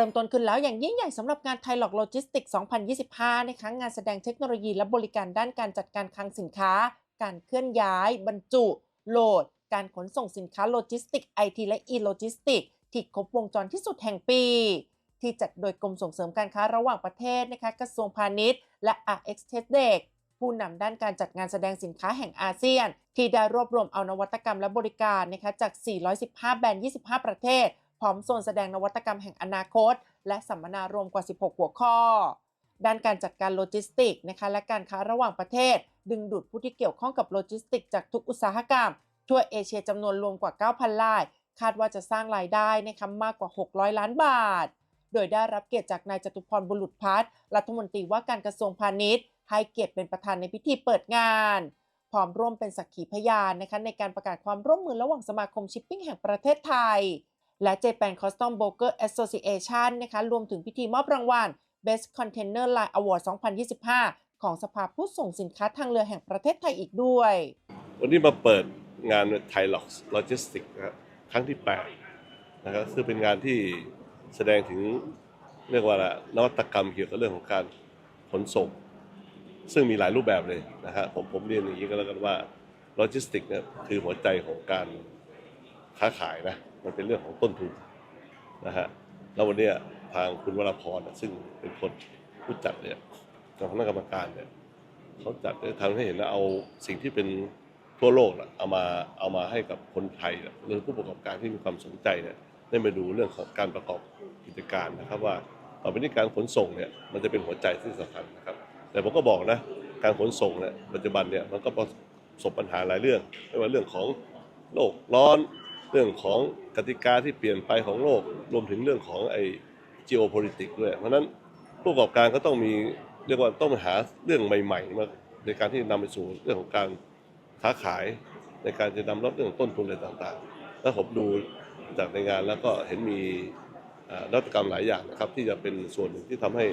เริ่มต้นขึ้นแล้วอย่างยิ่งใหญ่สำหรับงานไทยหลอกโลจิสติก 2025 นะคะงานแสดงเทคโนโลยีและบริการด้านการจัดการคลังสินค้า การเคลื่อนย้าย บรรจุ โหลด การขนส่งสินค้าโลจิสติกไอทีและอีโลจิสติกที่ครบวงจรที่สุดแห่งปี ที่จัดโดยกรมส่งเสริมการค้าระหว่างประเทศนะคะกระทรวงพาณิชย์ และ RX t e c h d e c ผู้นำด้านการจัดงานแสดงสินค้าแห่งอาเซียน ที่ได้รวบรวมเอานวัตกรรมและบริการนะคะจาก 415 แบรนด์ 25 ประเทศ พร้อมโซนแสดงนวัตกรรมแห่งอนาคต และสัมมนารวมกว่า 16 หัวข้อ ด้านการจัดการโลจิสติกนะคะและการค้าระหว่างประเทศ ดึงดูดผู้ที่เกี่ยวข้องกับโลจิสติกจากทุกอุตสาหกรรม ทั่วเอเชียจำนวนรวมกว่า 9,000ราย คาดว่าจะสร้างรายได้นะคะมากกว่า 600 ล้านบาท โดยได้รับเกียรติจากนายจตุพรบุรุษพัฒน์รัฐมนตรีว่าการกระทรวงพาณิชย์ ให้เกียรติเป็นประธานในพิธีเปิดงานพร้อมร่วมเป็นสักขีพยานนะคะในการประกาศความร่วมมือระหว่างสมาคมชิปปิ้งแห่งประเทศไทย และ Japan Custom Broker Association นะคะรวมถึงพิธีมอบรางวัล Best Container Line Award 2025 ของสภาผู้ส่งสินค้าทางเรือแห่งประเทศไทยอีกด้วย วันนี้มาเปิดงานไทยล็อกโลจิสติกนะครับครั้งที่ 8 นะครับซึ่งเป็นงานที่แสดงถึงเรียกว่าอะนวัตกรรมเกี่ยวกับเรื่องของการขนส่ง ซึ่งมีหลายรูปแบบเลยนะฮะผมผมเรียนอย่างนี้ก็แล้วกันว่าโลจิสติกเนี่ยคือหัวใจของการค้าขายนะ มันเป็นเรื่องของต้นทุนนะฮะแล้ววันนี้ทางคุณวรพรนะซึ่งเป็นคนผู้จัดเนี่ยกับคณะกรรมการเนี่ยเขาจัดได้ทำให้เห็นแล้วเอาสิ่งที่เป็นทั่วโลกนะเอามาเอามาให้กับคนไทยน่ะหรือผู้ประกอบการที่มีความสนใจเนี่ยได้มาดูเรื่องของการประกอบกิจการนะครับว่าต่อไปนี้การขนส่งเนี่ยมันจะเป็นหัวใจที่สำคัญนะครับ แต่ผมก็บอกนะการขนส่งเนี่ยปัจจุบันเนี่ยมันก็ประสบปัญหาหลายเรื่องไม่ว่าเรื่องของโลกร้อน เรื่องของกติกาที่เปลี่ยนไปของโลก รวมถึงเรื่องของไอ้ geopolitics ด้วย เพราะนั้นผู้ประกอบการก็ต้องมีเรียกว่าต้องหาเรื่องใหม่ๆมาในการที่นำไปสู่เรื่องของการค้าขายในการจะนำรับเรื่องต้นทุนอะไรต่างๆ แล้วผมดูจากในงานแล้วก็เห็นมีนวัตกรรมหลายอย่างนะครับ ที่จะเป็นส่วนหนึ่งที่ทำให้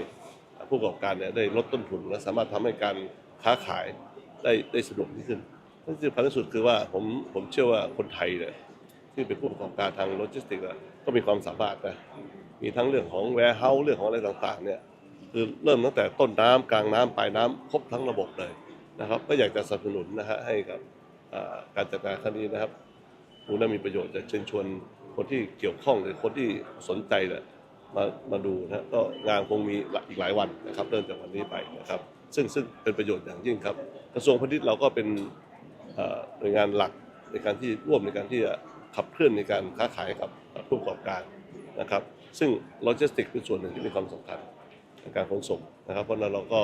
ผู้ประกอบการเนี่ยได้ลดต้นทุน และสามารถทำให้การค้าขายได้ได้สะดวกยิ่งขึ้นที่สำคัญที่สุดคือว่าผมผมเชื่อว่าคนไทยเนี่ย ที่เป็นผู้ประกอบการทางโลจิสติกส์ก็มีความสามารถนะมีทั้งเรื่องของ warehouse เรื่องของอะไรต่างๆเนี่ยคือเริ่มตั้งแต่ต้นน้ำกลางน้ำปลายน้ำครบทั้งระบบเลยนะครับ ก็อยากจะสนับสนุนนะฮะให้กับการจัดการครั้งนี้นะครับดูน่ามีประโยชน์จะเชิญชวนคนที่เกี่ยวข้องหรือคนที่สนใจเนี่ยมามาดูนะก็งานคงมีอีกหลายวันนะครับเริ่มจากวันนี้ไปนะครับ ซึ่งซึ่งเป็นประโยชน์อย่างยิ่งครับ กระทรวงพาณิชย์เราก็เป็นหน่วยงานหลักในการที่ร่วมในการที่จะ ขับเคลื่อนในการค้าขายกับผู้ประกอบการนะครับ ซึ่งโลจิสติกเป็นส่วนหนึ่งที่มีความสำคัญในการขนส่งนะครับ เพราะนั้นเราก็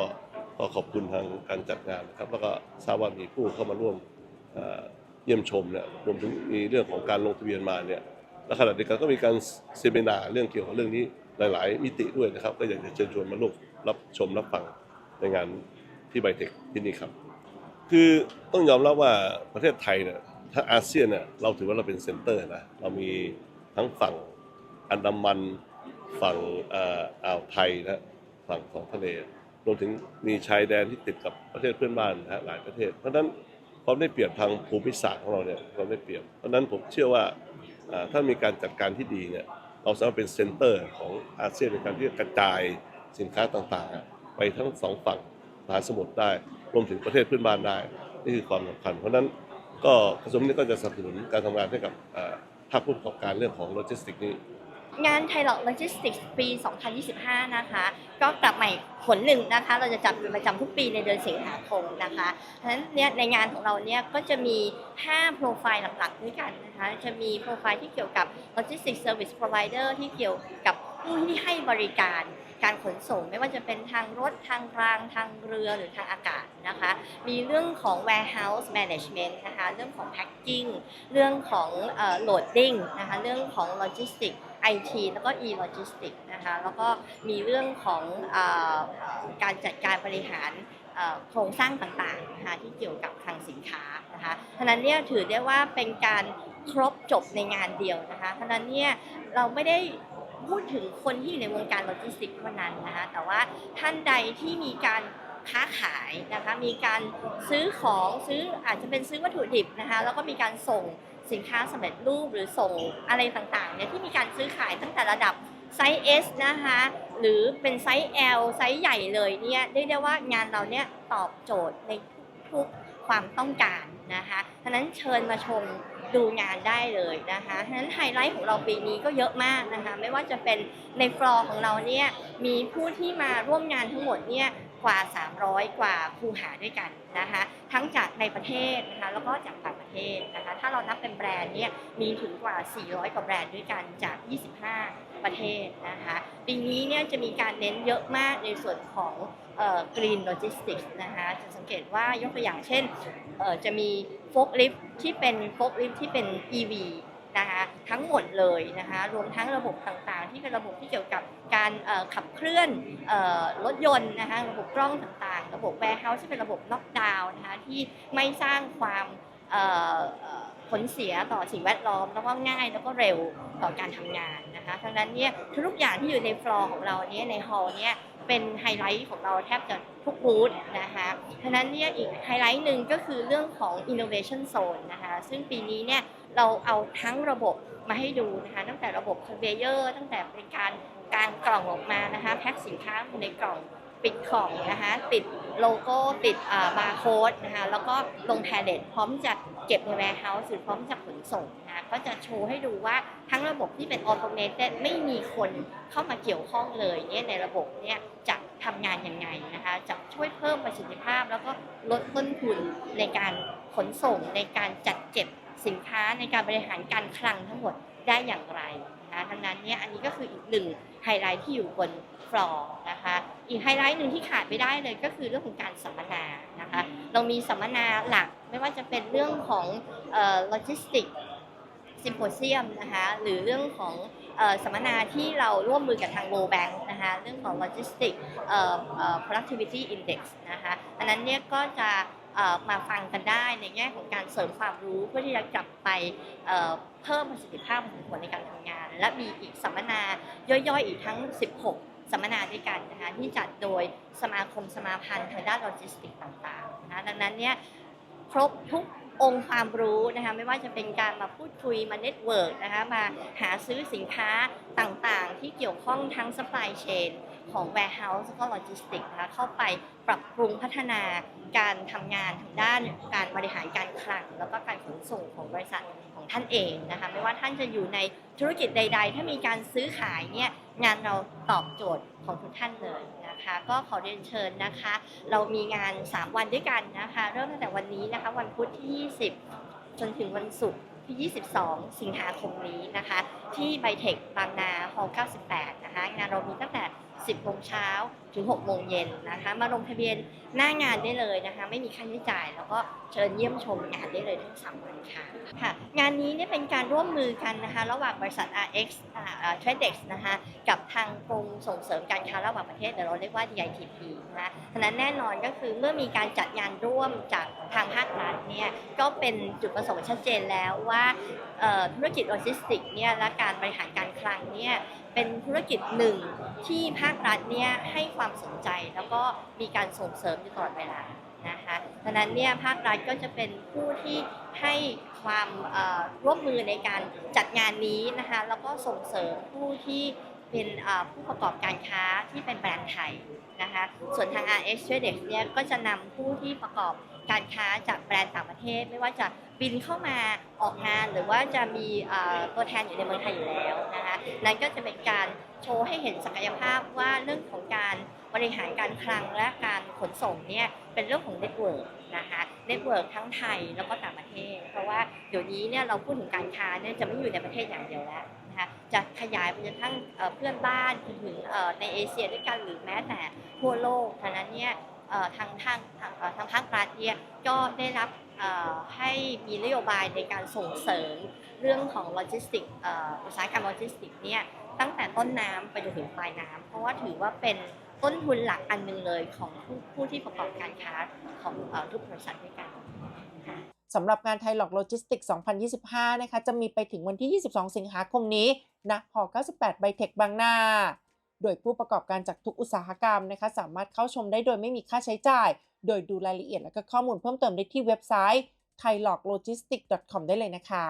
ก็ขอบคุณทางการจัดงานนะครับ แล้วก็ทราบว่ามีผู้เข้ามาร่วมเยี่ยมชมเนี่ยรวมถึงมีเรื่องของการลงทะเบียนมาเนี่ยและขณะเดียวกันก็มีการเซมินาเรื่องเกี่ยวกับเรื่องนี้หลาย ๆ มิติด้วยนะครับ ก็อยากจะเชิญชวนมาร่วมรับชมรับฟังในงานที่ไบเทคที่นี่ครับ คือต้องยอมรับว่าประเทศไทยเนี่ย ถ้าอาเซียนเนี่ยเราถือว่าเราเป็นเซ็นเตอร์นะเรามีทั้งฝั่งอันดามันฝั่งอ่าวไทยนะฝั่งของทะเลรวมถึงมีชายแดนที่ติดกับประเทศเพื่อนบ้านนะฮะหลายประเทศ เพราะฉะนั้นความได้เปรียบทางภูมิศาสตร์ของเราเนี่ยความได้เปรียบ เพราะฉะนั้นผมเชื่อว่าถ้ามีการจัดการที่ดีเนี่ยเราสามารถเป็นเซ็นเตอร์ของอาเซียนในการที่จะกระจายสินค้าต่างๆ ไปทั้งสองฝั่งมหาสมุทรได้รวมถึงประเทศเพื่อนบ้านได้ นี่คือความสำคัญเพราะฉะนั้น ก็กระทรวงนี้ก็จะสนับสนุนการทำงานให้กับเอ่อภาคผู้ประกอบการเรื่องของโลจิสติกนี้ งานไทยหลอกโลจิสติกส์ปี 2025 นะคะ ก็กลับมาอีกผลหนึ่งนะคะ เราจะจัดเป็นประจำทุกปีในเดือนสิงหาคมนะคะเพราะฉะนั้นเนี่ยในงานของเราเนี่ยก็จะมี 5 โปรไฟล์หลักๆด้วยกันนะคะ จะมีโปรไฟล์ที่เกี่ยวกับ Logistics Service Provider ที่เกี่ยวกับผู้ที่ให้บริการ การขนส่ง ไม่ว่าจะเป็นทางรถทางรางทางเรือหรือทางอากาศนะคะมีเรื่องของ warehouse management นะคะเรื่องของ packing เรื่องของ loading นะคะเรื่องของ logistics IT แล้วก็ e-logistics นะคะแล้วก็มีเรื่องของอการจัดการบริหารโครงสร้างต่างๆนะคะที่เกี่ยวกับคลังสินค้านะคะฉะนั้นเนี่ยถือได้ว่าเป็นการครบจบในงานเดียวนะคะฉะนั้นเนี่ยเราไม่ได้ พูดถึงคนที่อยู่ในวงการโลจิสติกส์เท่านั้นนะคะแต่ว่าท่านใดที่มีการค้าขายนะคะมีการซื้อของซื้ออาจจะเป็นซื้อวัตถุดิบนะคะแล้วก็มีการส่งสินค้าสำเร็จรูปหรือส่งอะไรต่างๆเนี่ยที่มีการซื้อขายตั้งแต่ระดับไซส์ S นะคะหรือเป็นไซส์ L ไซส์ใหญ่เลยเนี่ยเรียกได้ว่างานเราเนี่ยตอบโจทย์ในทุกความต้องการนะคะฉะนั้นเชิญมาชม ดูงานได้เลยนะคะฉะนั้นไฮไลท์ของเราปีนี้ก็เยอะมากนะคะไม่ว่าจะเป็นในฟลอร์ของเราเนี่ยมีผู้ที่มาร่วมงานทั้งหมดเนี่ยกว่า 300 กว่าคูหาด้วยกันนะคะทั้งจากในประเทศนะคะแล้วก็จากต่างประเทศนะคะถ้าเรานับเป็นแบรนด์เนี่ยมีถึงกว่า 400 กว่าแบรนด์ด้วยกันจาก 25 ประเทศนะคะปีนี้เนี่ยจะมีการเน้นเยอะมากในส่วนของ เอ่อ green logistics นะคะจะสังเกตว่ายกตัวอย่างเช่นเอ่อจะมีโฟกลิฟที่เป็นโฟกลิฟที่เป็น EV นะคะทั้งหมดเลยนะคะรวมทั้งระบบต่างๆ ที่เป็นระบบที่เกี่ยวกับการขับเคลื่อนรถยนต์นะคะระบบกล้องต่างๆ ระบบ warehouse ที่เป็นระบบน็อกดาวน์นะคะที่ไม่สร้างความ ผลเสียต่อสิ่งแวดล้อมแล้วก็ง่ายแล้วก็เร็วต่อการทำงานนะคะทั้งนั้นเนี่ยทุกอย่างที่อยู่ในฟลอร์ของเราเนี่ยในฮอล์เนี่ยเป็นไฮไลท์ของเราแทบจะทุกบูธนะคะฉะนั้นเนี่ยอีกไฮไลท์หนึ่งก็คือเรื่องของ innovation zone นะคะซึ่งปีนี้เนี่ยเราเอาทั้งระบบมาให้ดูนะคะตั้งแต่ระบบ conveyor ตั้งแต่เป็นการ การกล่องออกมานะคะแพ็คสินค้าอยู่ในกล่องปิดของนะคะติดโลโก้ติดบาร์โค้ดนะคะแล้วก็ลงแพลเลตพร้อมจะเก็บใน warehouse หรือพร้อมจะขนส่งนะคะก็จะโชว์ให้ดูว่าทั้งระบบที่เป็น automated ไม่มีคนเข้ามาเกี่ยวข้องเลยเนี่ยในระบบเนี่ยจะทำงานยังไงนะคะจะช่วยเพิ่มประสิทธิภาพ แล้วก็ลดต้นทุนในการขนส่งในการจัดเก็บสินค้าในการบริหารการคลังทั้งหมดได้อย่างไรนะคะดังนั้นเนี่ยอันนี้ก็คืออีกหนึ่ง ไฮไลท์ที่อยู่บนฟลอร์นะคะอีกไฮไลท์หนึ่งที่ขาดไม่ได้เลยก็คือเรื่องของการสัมมนานะคะเรามีสัมมนาหลักไม่ว่าจะเป็นเรื่องของโลจิสติกซิมโพเซียมนะคะหรือเรื่องของสัมมนาที่เราร่วมมือกับทาง World Bank นะคะเรื่องของ Logistic productivity index นะคะอันนั้นเนี่ยก็จะมาฟังกันได้ในแง่ของการเสริมความรู้เพื่อที่จะกลับไปเอ่อเพิ่มประสิทธิภาพของผลในการทำงาน และมีอีกสัมมนาย่อยๆอีกทั้ง 16 สัมมนาด้วยกันนะคะที่จัดโดยสมาคมสมาพันธ์ทางด้านโลจิสติกส์ต่างๆนะคะดังนั้นเนี่ยครบทุกองค์ความรู้นะคะไม่ว่าจะเป็นการมาพูดคุยมาเน็ตเวิร์กนะคะมาหาซื้อสินค้าต่างๆ ที่เกี่ยวข้องทั้งสป라이ดเชน ของ warehouse แล้วก็ logistics นะคะเข้าไปปรับปรุงพัฒนาการทำงานทางด้านการบริหารการคลัง แล้วก็การขนส่งของบริษัทของท่านเองนะคะไม่ว่าท่านจะอยู่ในธุรกิจใด ๆ ถ้ามีการซื้อขายเนี่ยงานเราตอบโจทย์ของทุกท่านเลยนะคะก็ขอเรียนเชิญนะคะ เรามีงาน 3 วันด้วยกันนะคะเริ่มตั้งแต่วันนี้นะคะวันพุธที่ 20 จนถึงวันศุกร์ที่ 22 สิงหาคมนี้นะคะ ที่ไบเทคบางนาฮอล98 นะคะงานเรามีตั้งแต่ 10โมงเช้าถึง6โมงเย็นนะคะ มาลงทะเบียนหน้างานได้เลยนะคะ ไม่มีค่าใช้จ่าย แล้วก็เชิญเยี่ยมชมงานได้เลยทั้งสามวันค่ะค่ะ งานนี้เนี่ยเป็นการร่วมมือกันนะคะ ระหว่างบริษัท RX Tradex นะคะกับทางกรมส่งเสริมการค้าระหว่างประเทศเดี๋ยวเราเรียกว่า DITP นะคะฉะนั้นแน่นอนก็คือเมื่อมีการจัดงานร่วมจากทางภาครัฐเนี่ยก็เป็นจุดประสงค์ชัดเจนแล้วว่าธุรกิจโลจิสติกส์เนี่ยและการบริหารการคลังเนี่ยเป็นธุรกิจหนึ่ง ที่ภาครัฐเนี่ยให้ความสนใจแล้วก็มีการส่งเสริมอยู่ตลอดเวลานะคะดังนั้นเนี่ยภาครัฐก็จะเป็นผู้ที่ให้ความร่วมมือในการจัดงานนี้นะคะแล้วก็ส่งเสริมผู้ที่เป็นผู้ประกอบการค้าที่เป็นแบรนด์ไทยนะคะส่วนทาง RX Tradex เนี่ยก็จะนำผู้ที่ประกอบ การค้าจากแบรนด์ต่างประเทศ ไม่ว่าจะบินเข้ามาออกงาน หรือว่าจะมีตัวแทนอยู่ในเมืองไทยอยู่แล้วนะคะนั่นก็จะเป็นการโชว์ให้เห็นศักยภาพว่าเรื่องของการบริหารการคลังและการขนส่งเนี่ยเป็นเรื่องของเน็ตเวิร์กนะคะเน็ตเวิร์กทั้งไทยแล้วก็ต่างประเทศ เพราะว่าเดี๋ยวนี้เนี่ยเราพูดถึงการค้าเนี่ยจะไม่อยู่ในประเทศอย่างเดียวแล้วนะคะจะขยายไปจนทั้งเพื่อนบ้านถึงในเอเชียด้วยกันหรือแม้แต่ทั่วโลกฉะนั้นเนี่ย ทางทางทางเอ่อทางภาครัฐเนี่ยก็ได้รับให้มีนโยบายในการส่งเสริมเรื่องของโลจิสติกอุตสาหกรรมโลจิสติกเนี่ยตั้งแต่ต้นน้ำไปจนถึงปลายน้ำเพราะว่าถือว่าเป็นต้นทุนหลักอันหนึ่งเลยของผู้ผู้ที่ประกอบการค้าของอทุกบริษัทด้วยกันค่ะสำหรับงานไทยหลอกโลจิสติก 2025 นะคะ จะมีไปถึงวันที่ 22 สิงหาคมนี้ณหอ98 ไบเทคบางนา โดยผู้ประกอบการจากทุกอุตสาหกรรมนะคะ สามารถเข้าชมได้โดยไม่มีค่าใช้จ่าย โดยดูรายละเอียดและก็ข้อมูลเพิ่มเติมได้ที่เว็บไซต์ thailoglogistic.com ได้เลยนะคะ